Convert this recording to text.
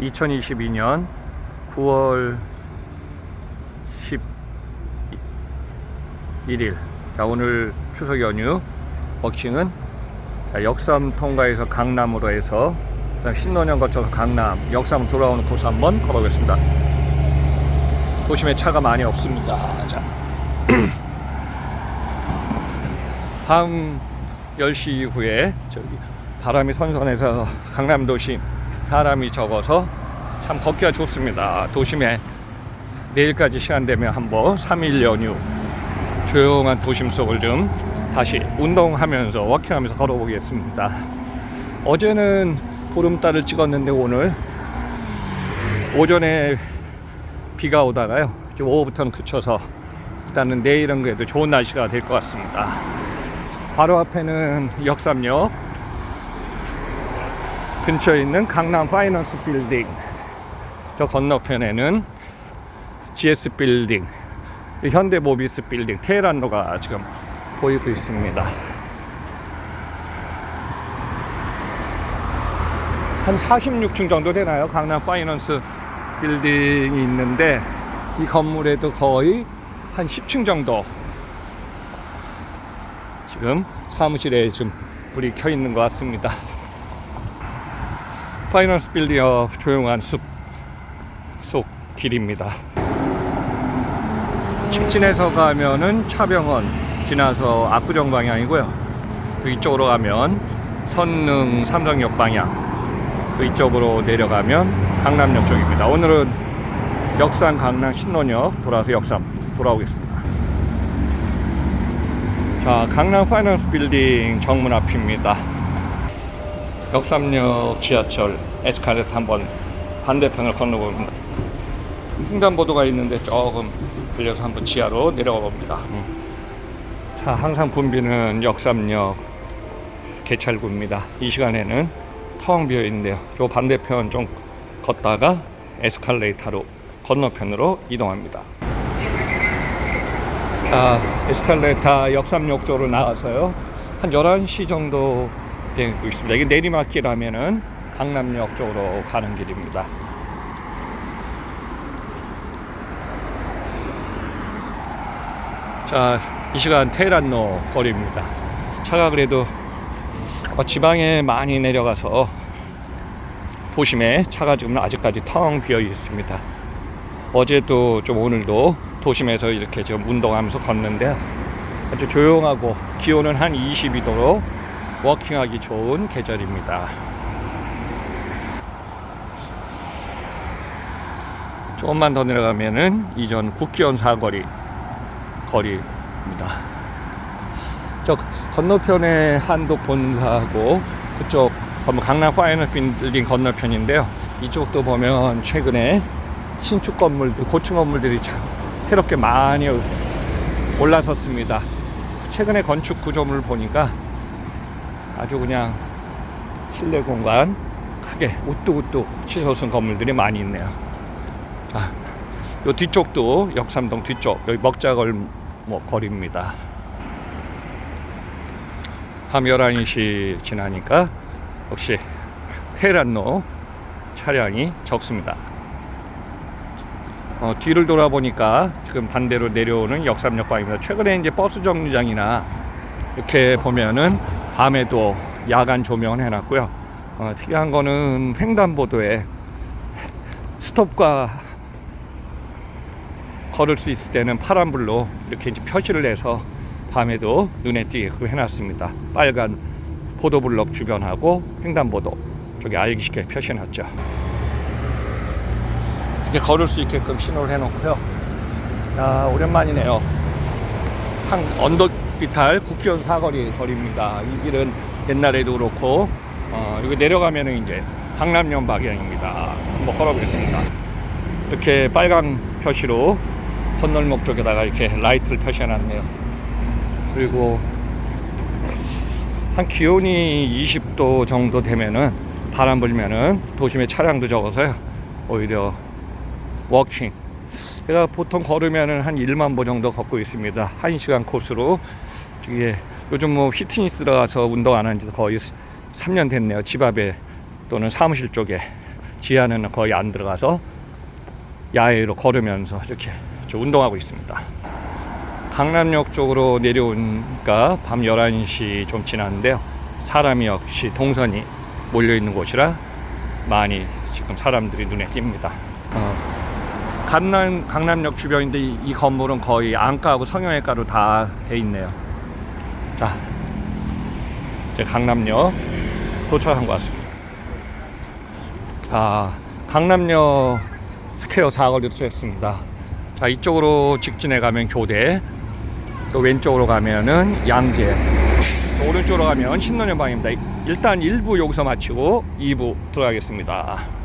2022년 9월 11일. 자, 오늘 추석 연휴 워킹은 자, 역삼 통과해서 강남으로 해서 신논현 거쳐서 강남, 역삼 돌아오는 코스 한번 걸어보겠습니다. 도심에 차가 많이 없습니다. 자. 밤 10시 이후에 저기 바람이 선선해서 강남 도심 사람이 적어서 참 걷기가 좋습니다. 도심에 내일까지 시간 되면 한번 3일 연휴 조용한 도심 속을 좀 다시 운동하면서 워킹하면서 걸어보겠습니다. 어제는 보름달을 찍었는데 오늘 오전에 비가 오다가요. 좀 오후부터는 그쳐서 일단은 내일은 그래도 좋은 날씨가 될 것 같습니다. 바로 앞에는 역삼역 근처에 있는 강남 파이낸스 빌딩 저 건너편에는 GS 빌딩 현대 모비스 빌딩 테헤란로가 지금 보이고 있습니다. 한 46층 정도 되나요? 강남 파이낸스 빌딩이 있는데 이 건물에도 거의 한 10층 정도 지금 사무실에 좀 불이 켜 있는 것 같습니다. 파이낸스 빌딩 옆 조용한 숲 속 길입니다. 직진해서 가면은 차병원 지나서 압구정 방향이고요. 그 이쪽으로 가면 선릉 삼성역 방향. 그 이쪽으로 내려가면 강남역 쪽입니다. 오늘은 역삼 강남 신논역 돌아서 역삼 돌아오겠습니다. 자, 강남 파이낸스 빌딩 정문 앞입니다. 역삼역 지하철 에스카레이터 한번 반대편을 건너봅니다. 횡단보도가 있는데 조금 들려서 한번 지하로 내려가 봅니다. 음. 자, 항상 붐비는 역삼역 개찰구입니다. 이 시간에는 텅 비어 있는데요. 저 반대편 좀 걷다가 에스컬레이터로 건너편으로 이동합니다. 자, 에스컬레이터 역삼역 쪽으로 나와서요. 한 11시 정도 되고 있습니다. 이게 내리막길 하면은 강남역 쪽으로 가는 길입니다. 자, 이 시간 테헤란로 거리입니다. 차가 그래도 어, 지방에 많이 내려가서 도심에 차가 지금 아직까지 텅 비어 있습니다. 어제도 좀 오늘도 도심에서 이렇게 지금 운동하면서 걷는데 아주 조용하고 기온은 한 22도로 워킹하기 좋은 계절입니다. 조금만 더 내려가면은 이전 국기원 사거리 거리입니다. 저 건너편에 한독 본사하고 그쪽 강남 파이널 빌딩 건너편인데요. 이쪽도 보면 최근에 신축 건물들, 고층 건물들이 참 새롭게 많이 올라섰습니다. 최근에 건축 구조물을 보니까 아주 그냥 실내 공간 크게 우뚝우뚝 치솟은 건물들이 많이 있네요. 아, 요 뒤쪽도 역삼동 뒤쪽 여기 먹자걸 뭐 거리입니다. 밤 11시 지나니까 역시 테란로 차량이 적습니다. 어, 뒤를 돌아보니까 지금 반대로 내려오는 역삼역 방입니다. 최근에 이제 버스 정류장이나 이렇게 보면은 밤에도 야간 조명을 해놨고요. 어, 특이한 거는 횡단보도에 스톱과 걸을 수 있을 때는 파란불로 이렇게 이제 표시를 해서 밤에도 눈에 띄게끔 해놨습니다. 빨간 보도블럭 주변하고 횡단보도 쪽에 알기 쉽게 표시해놨죠. 이렇게 걸을 수 있게끔 신호를 해놓고요. 야 오랜만이네요. 한 언덕 비탈 국기원 사거리 거리입니다. 이 길은 옛날에도 그렇고 어, 여기 내려가면은 이제 강남역 방향입니다. 한번 걸어보겠습니다. 이렇게 빨간 표시로 건널목 쪽에다가 이렇게 라이트를 표시해놨네요. 그리고 한 기온이 20도 정도 되면은 바람 불면은 도심에 차량도 적어서요. 오히려 워킹. 제가 보통 걸으면은 한 1만 보 정도 걷고 있습니다. 1시간 코스로. 이게 요즘 뭐 피트니스 들어가서 운동 안 한 지 거의 3년 됐네요. 집 앞에 또는 사무실 쪽에 지하는 거의 안 들어가서 야외로 걸으면서 이렇게 좀 운동하고 있습니다. 강남역 쪽으로 내려오니까 밤 11시 좀 지났는데요. 사람이 역시 동선이 몰려 있는 곳이라 많이 지금 사람들이 눈에 띕니다. 어, 강남, 강남역 주변인데 이, 이 건물은 거의 안과하고 성형외과로 다 돼 있네요. 자, 이제 강남역 도착한 것 같습니다. 아, 강남역 스퀘어 사거리 도착했습니다. 자, 이쪽으로 직진해 가면 교대, 또 왼쪽으로 가면은 양재, 또 오른쪽으로 가면 신논현방입니다. 일단 1부 여기서 마치고 2부 들어가겠습니다.